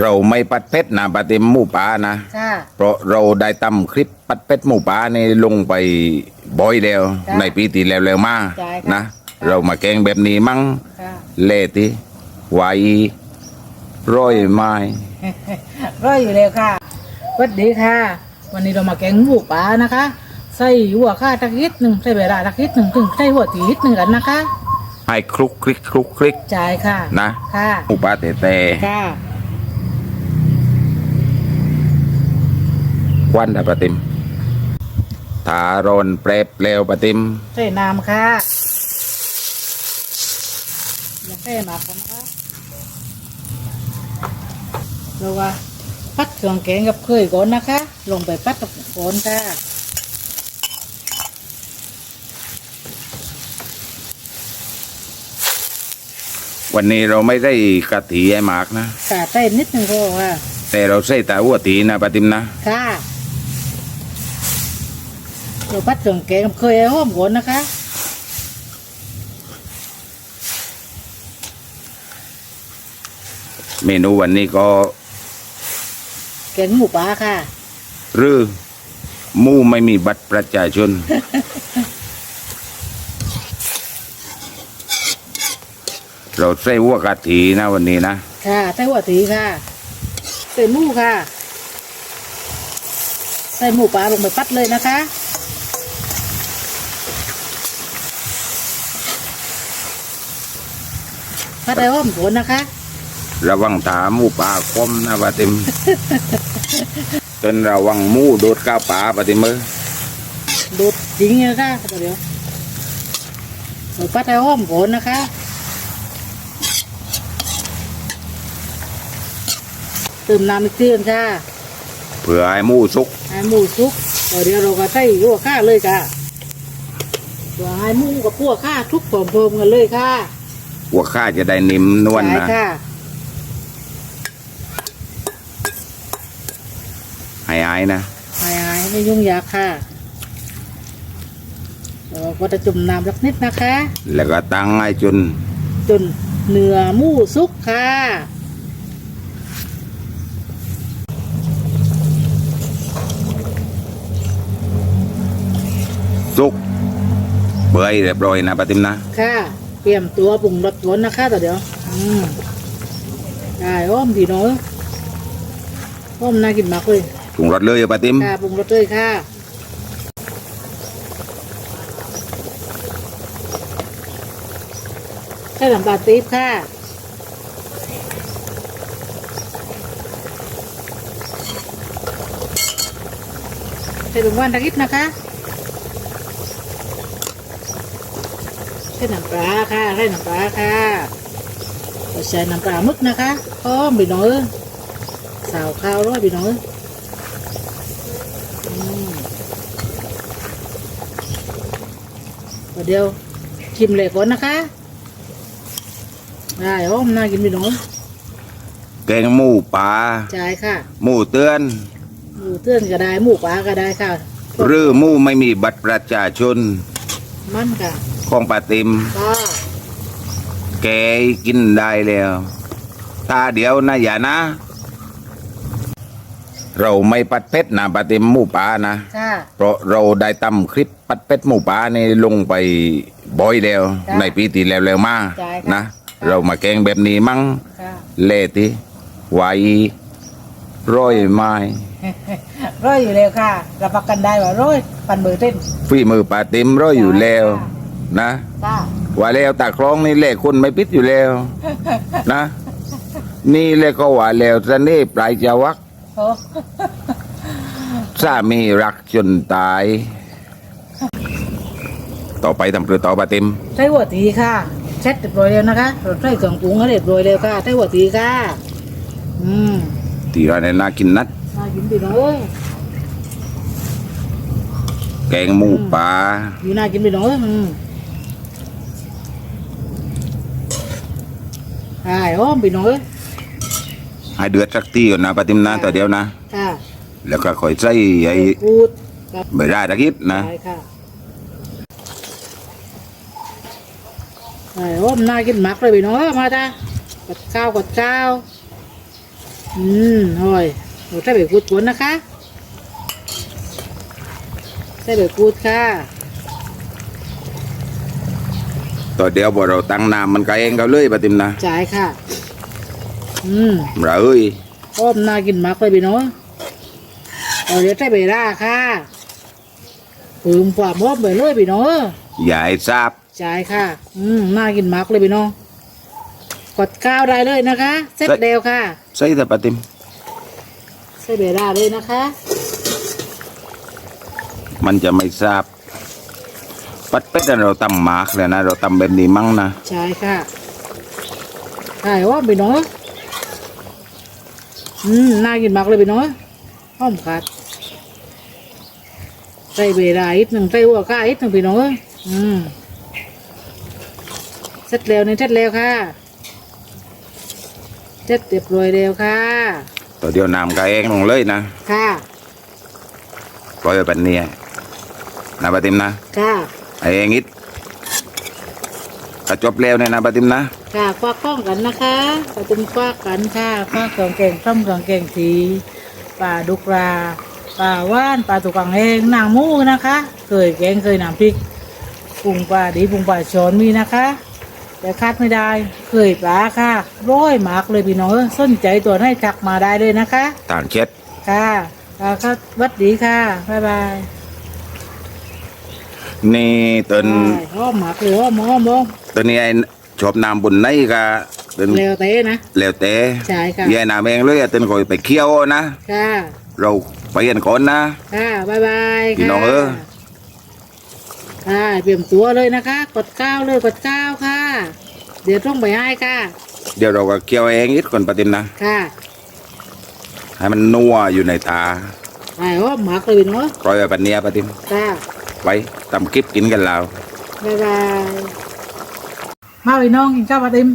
เราไม่ปัดเพชรนะปฏิมหมูป่านะค่ะเพราะเราได้ตำคลิปปัดเพชรหมูป่านี่ลงไปบ่อยแล้วจ้ะในปีที่แล้วๆมาใช่ค่ะ นะ เรามาแกงแบบนี้มั้งค่ะเลติไวร้อยไม้ร้อยอยู่แล้วค่ะสวัสดีค่ะ วันนี้เรามาแกงหมูป่านะคะ ใส่หัวข้าตะกิดหนึ่งใส่เวลาตะกิดหนึ่งถึงใส่หัวตีนิดหนึ่งกันนะคะให้คลุกคลิกคลุกคลิกจ่ายค่ะ นะ ค่ะ หมูป่าแต่แต่ ค่ะ ควันนะปฏิมทารอนเปรบเปลวปฏิมใส่น้ำค่ะอย่าใส่หนักกันนะคะเราว่าพัดเครื่องแกงกับเคยก่อนนะคะ ลงไปพัดกับก่อนค่ะวันนี้เราไม่ได้กะทิให้มากนะกาใส่นิดหนึ่งก็ค่ะแต่เราใส่แต่หัวตีนะปฏิมนะ ค่ะ เราพัดเครื่องแกงกับเคยให้หอมก่อนนะคะเมนูวันนี้ก็ แกงหมูปลาค่ะ หรือหมูไม่มีบัตรประชาชน เราใส่หัวกะทินะวันนี้นะ ค่ะใส่หัวตีค่ะใส่หมูค่ะ ใส่หมูปลาลงไปพัดเลยนะคะ พัดให้หอมก่อนนะคะ ระวังถาหมูป่าคมนะปฏิมจนระวังหมูโดดก้าวป่าปฏิมือดูดจริงเลยค่ะเดี๋ยวเราพัดให้หอมก่อนนะคะเติมน้ำอีกทีนึงค่ะเผื่อให้หมูสุกให้หมูสุกเดี๋ยวเราก็ใส่หัวข้าเลยค่ะตัวให้หมูกับพวกข้าทุกพร้อมๆกันเลยค่ะ หัวข้าจะได้นิ่มนวลใช่นะค่ะให้อายนะหายหายไม่ยุ่งยากค่ะเราก็จะจุ่มน้ำสักนิดนะคะ แล้วก็ตั้งให้จน จนเนื้อหมูสุกค่ะสุกเบื่อยเรียบร้อยนะปฏิมนะ ค่ะ เตรียมตัวปรุงรสก่อนนะคะต่อเดี๋ยว อืมได้อ้อมพี่น้อยอ้อมน่ากินมากเลยปรุงรสเลยปฏิมค่ะปรุงรสเลยค่ะใส่น้ำตาลปี๊บค่ะใส่ถุงว่านตะกิดนะคะ ใส่น้ำปลาค่ะใส่น้ำปลาค่ะเราใส่น้ำปลามึกนะคะพร้อมพี่น้อยสาวข้าวร้อยพี่น้อยอเดี๋ยวชิมเลยก่อนนะคะได้อ้อมน่ากินพี่น้อยแกงหมูป่าจ่ค่ะ หมูเตือน หมูเตือนก็ได้หมูปลาก็ได้ค่ะหรือหมูไม่มีบัตรประชาชนมันค่ะ ของปฏิมก็แกกินได้แล้วถ้าเดี๋ยวนะอย่านะ เราไม่ปัดเพชรนะปฏิมหมูป่านะค่ะเพราะเราได้ตำคลิปปัดเพชรหมูป่านี่ลงไปบ่อยแล้ว จ้ะในปีที่แล้วๆมาใช่ค่ะ นะ เรามาแกงแบบนี้มั้งค่ะเลติไวร้อยไม้ร้อยอยู่แล้วค่ะรับประกันได้ว่าร้อยปันเบอร์เต้นฝีมือปาติมร้อยอยู่แล้ว นะค่ะว่าแล้วตาครองนี่แหละคนไม่ปิดอยู่แล้ว นะ นี่แหละก็ว่าแล้วจะนี่ปลายจะวักโอ้สามีรักจนตาย ต่อไปทำเพื่อต่อปาติมใช้หัวตีค่ะเซ็ตเรียบร้อยแล้วนะคะเราใส่เครื่องปรุงให้เรียบร้อยแล้วค่ะใช้หัวตีค่ะ อืมที่ร้านน่ากินนัดน่ากินพี่น้องเอ้ยแกงหมูป่าอยู่น่ากินพี่น้องเอ้ย อืมใช่อ้อมพี่น้องเอ้ยให้เดือดสักทีก่อนนะปาติมนะต่อเดียวนะ ค่ะแล้วก็ค่อยใส่ไอ้กูดกับใบราตะกิดนะใช่ค่ะใช่อ้อมน่ากินมากเลยพี่น้องเอ้ยมาจ้ากัดข้าวกัดข้าวอืมโอ้ยเราใส่ใบกูดกวนนะคะใส่ใบกูดค่ะ ต่อเดียวพอเราตั้งน้ำมันก็เองเขาเลยปะติมนะจ่ายค่ะ อืมเราเอ้ยอ้อมน่ากินมากเลยพี่น้องเอาเดี๋ยวใส่ใบร่าค่ะปึมความอ้อมไปเลยพี่น้องอย่าให้ทราบจ่ายค่ะ อืมน่ากินมากเลยพี่น้องกดข้าวได้เลยนะคะเสร็จเร็วค่ะใส่แต่ปะติมใส่เบร่าเลยนะคะ มันจะไม่ทราบ ปัดเป็ดเราตำหมากเลยนะ เราตำแบบนี้มั้งนะ ใช่ค่ะใช่ว่าพี่น้องอืมน่ากินมากเลยพี่น้องหอมขาดใส่เบร่าอีกหนึ่งใส่หัวข้าอีกหนึ่งพี่น้องอืมเสร็จแล้วนี่เสร็จแล้วค่ะเสร็จเรียบร้อยแล้วค่ะต่อเดียวน้ำก็เองลงเลยนะ ค่ะปล่อยไปแบบนี้นะปะติมนะ ค่ะ ไอ้เองอิดก็จบแล้วเนี่ยนะปะติมนะค่ะควักข้องกันนะคะปตุมควักกันค่ะควักของเก่งต้มของเก่งสีปลาดุกราปลาว่านปลาตุกังเองนางหมูนะคะ เคยแกงเคยน้ำพริกปรุงปลาดีปรุงปลาช้อนมีนะคะ แต่คาดไม่ได้เคยปลาค่ะร้อยหมากเลยพี่น้องเอ้ยสนใจตัวให้ทักมาได้เลยนะคะต่างเช็ดค่ะค่ะครับสวัสดีค่ะบ๊ายบาย นี่ตนได้อ้อมหมากเลยอ้อมอ้อมอ้อมตอนนี้ไอ้ชอบน้ำบนไหนก็ตนเร็วเต้นะแล้วแต่ใช่ค่ะยายน้ำเองเลยอะตนคอยไปเคี่ยวนะค่ะเราไปกันก่อนนะค่ะบายบายพี่น้องค่ะเอ้ยค่ะเตรียมตัวเลยนะคะ กดก้าวเลยกดก้าวค่ะ เดี๋ยวต้องไปให้ค่ะ เดี๋ยวเราก็เคี่ยวเองอิดก่อนปะติมนะค่ะให้มันนัวอยู่ในตาไอ้อ้อมหมักเลยเนาะปล่อยไปแบบนี้ปะติมค่ะไว้ ทำคลิปกินกันแล้วบ๊ายบายมาพี่น้องกินข้าวปลาติม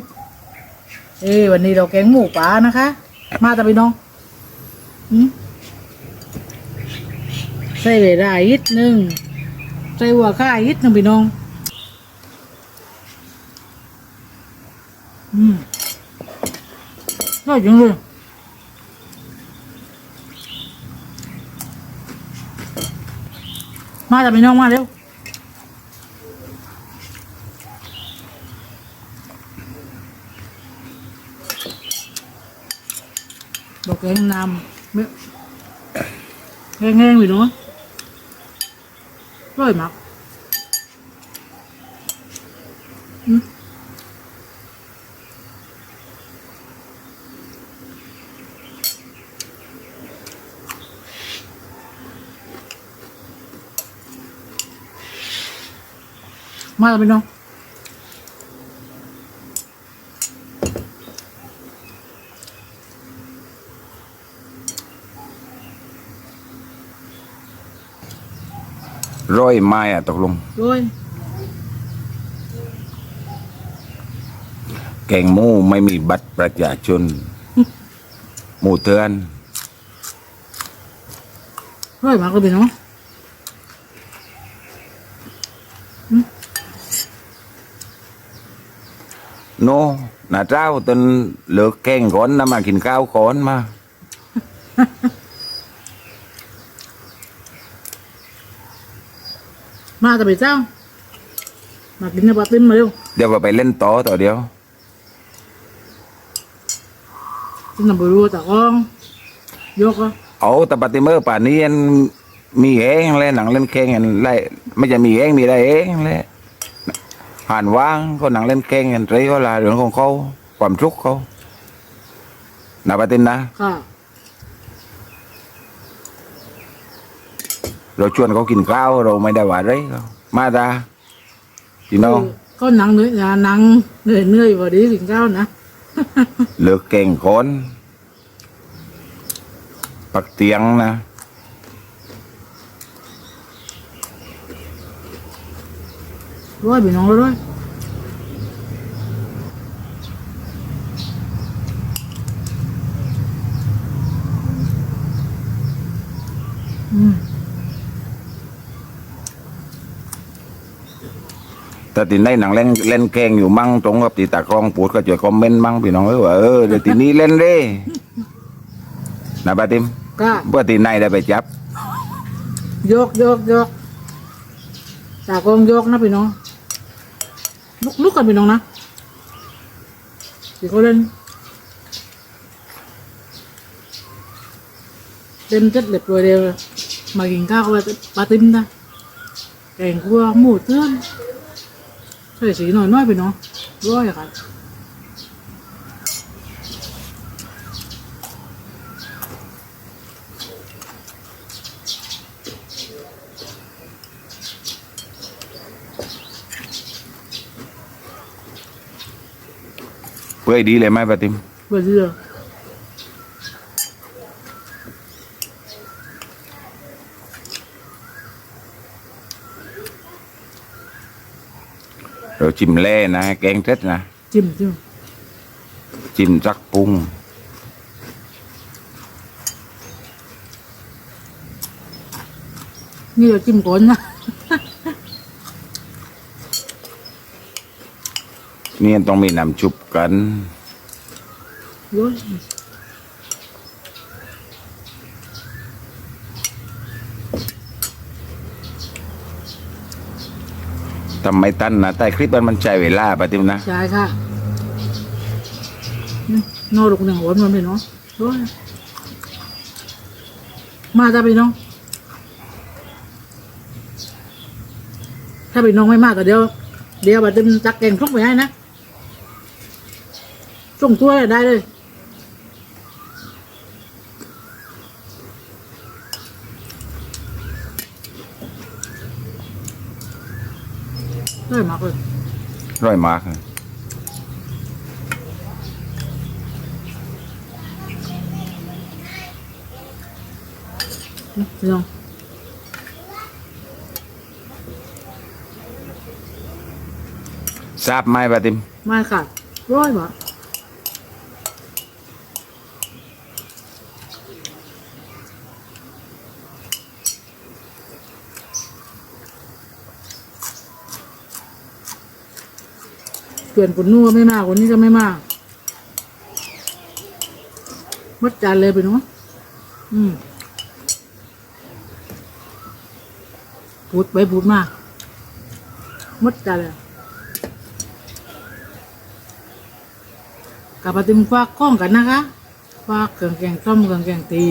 เอ้วันนี้เราแกงหมูป่านะคะ มาแต่พี่น้องใส่เวลาอีกหนึ่งใส่หัวข้าอีกหนึ่งพี่น้อง อืมน่าจังเลยมาแต่พี่น้องมาเร็ว ดอก แกงนำเมื่อแห้งๆไปเนาะร่อยมากอืมมาแล้วพี่น้อง ร้อยไม้อะตกลงด้วยแกงหมูไม่มีบัตรประชาชน หมูเถือนร่อยมากเลยพี่น้องโนนาเจ้าตนเลิกแกงก่อนนะมากินข้าวก่อนมา มาแต่ไปเจ้า มากินกับปลาติ้มมาเร็วเดี๋ยวก็ไปเล่นต่อต่อเดียวกินน้ำบรูตะกองยกก็เอาแต่ปฏิเมอร์ป่านนี้ยังมีเองเลยหนังเล่นแข่งกันไล่ไม่จะมีเองมีได้เองเลยผ่านว่างก็หนังเล่นแข่งกันไรก็ลาเรื่องของเขาความทุกข์เขานะปฏิมนะค่ะ เราชวนเขากินข้าวเราไม่ได้ว่าไรเขามาตาพี่น้องก็หนังเหนื่อยอ่าหนังเหนื่อยเหนื่อยพอดีกินข้าวนะเลิกเก่งคนปักเตียงนะร้อยพี่น้องร้อย แต่ตีในหนังเล่นเล่นแข่งอยู่มั่งตรงกับตีตากล้องปูดก็ช่วยคอมเมนต์มั่งพี่น้องเออว่าเออเดี๋ยวตีนี้เล่นเด้นะป้าติมก็เพื่อตีในได้ไปจับ ยกยกยกตากองยกนะพี่น้องลุกลุกกันพี่น้องนะสี่คนเล่นเต็มจัดเรียบร้อยเดียวมากินข้าวกับปลาติมนะแกงคั่วหมูเตื้อน ใส่สีหน่อยน้อยๆพี่น้องร้อยอะครับเพื่อให้ดีเลยไหมป้าติมเบอ ร์เรือเราจิ้มแล่นะแกงเท็ดนะจิ้มจิ้มจิ้มจักปรุงนี่เราจิ้มก่อนนะนี่ต้องมีน้ำชุบกันโทำไมตั้นนะใต้คลิปมันมันใจเวลาป้าติมนะใช่ค่ะนี่นลูกหนึ่งหัวมันพี่น้องโย้ยมาจ้าพี่น้อง ถ้าพี่น้องไม่มากก็เดี๋ยว เดี๋ยวบัดต็มจักแกงทุกไปให้นะส่งถ้วได้เลย มากเลยร้อยมากพี่น้องทราบไหมป้าติมมาค่ะร้อยบาท เปลี่ยนคนนัวไม่มากคนนี้ก็ไม่มากมัดจานเลยไปเนาะอืมพูดไปพูดมากมัดจานเลยกับปฏิมฝากข้องกันนะคะฝากเครื่องแกงต้มเครื่องแกงตี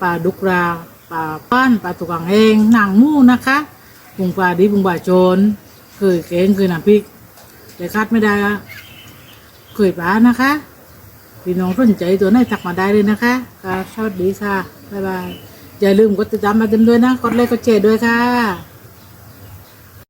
ปลาดุกราปลาป้านปลาตุกังเองหนังมูนะคะปุงปลาดีปุงปลาโจรเคยแกงเคยน้ำพริก แต่คาดไม่ได้อะเคยป้านะคะ พี่น้องสนใจตัวไหนทักมาได้เลยนะคะค่ะสวัสดีค่ะ บ๊ายบาย อย่าลืมกดติดตามมาเต็มด้วยนะ กดไลค์กดแชร์ด้วยค่ะ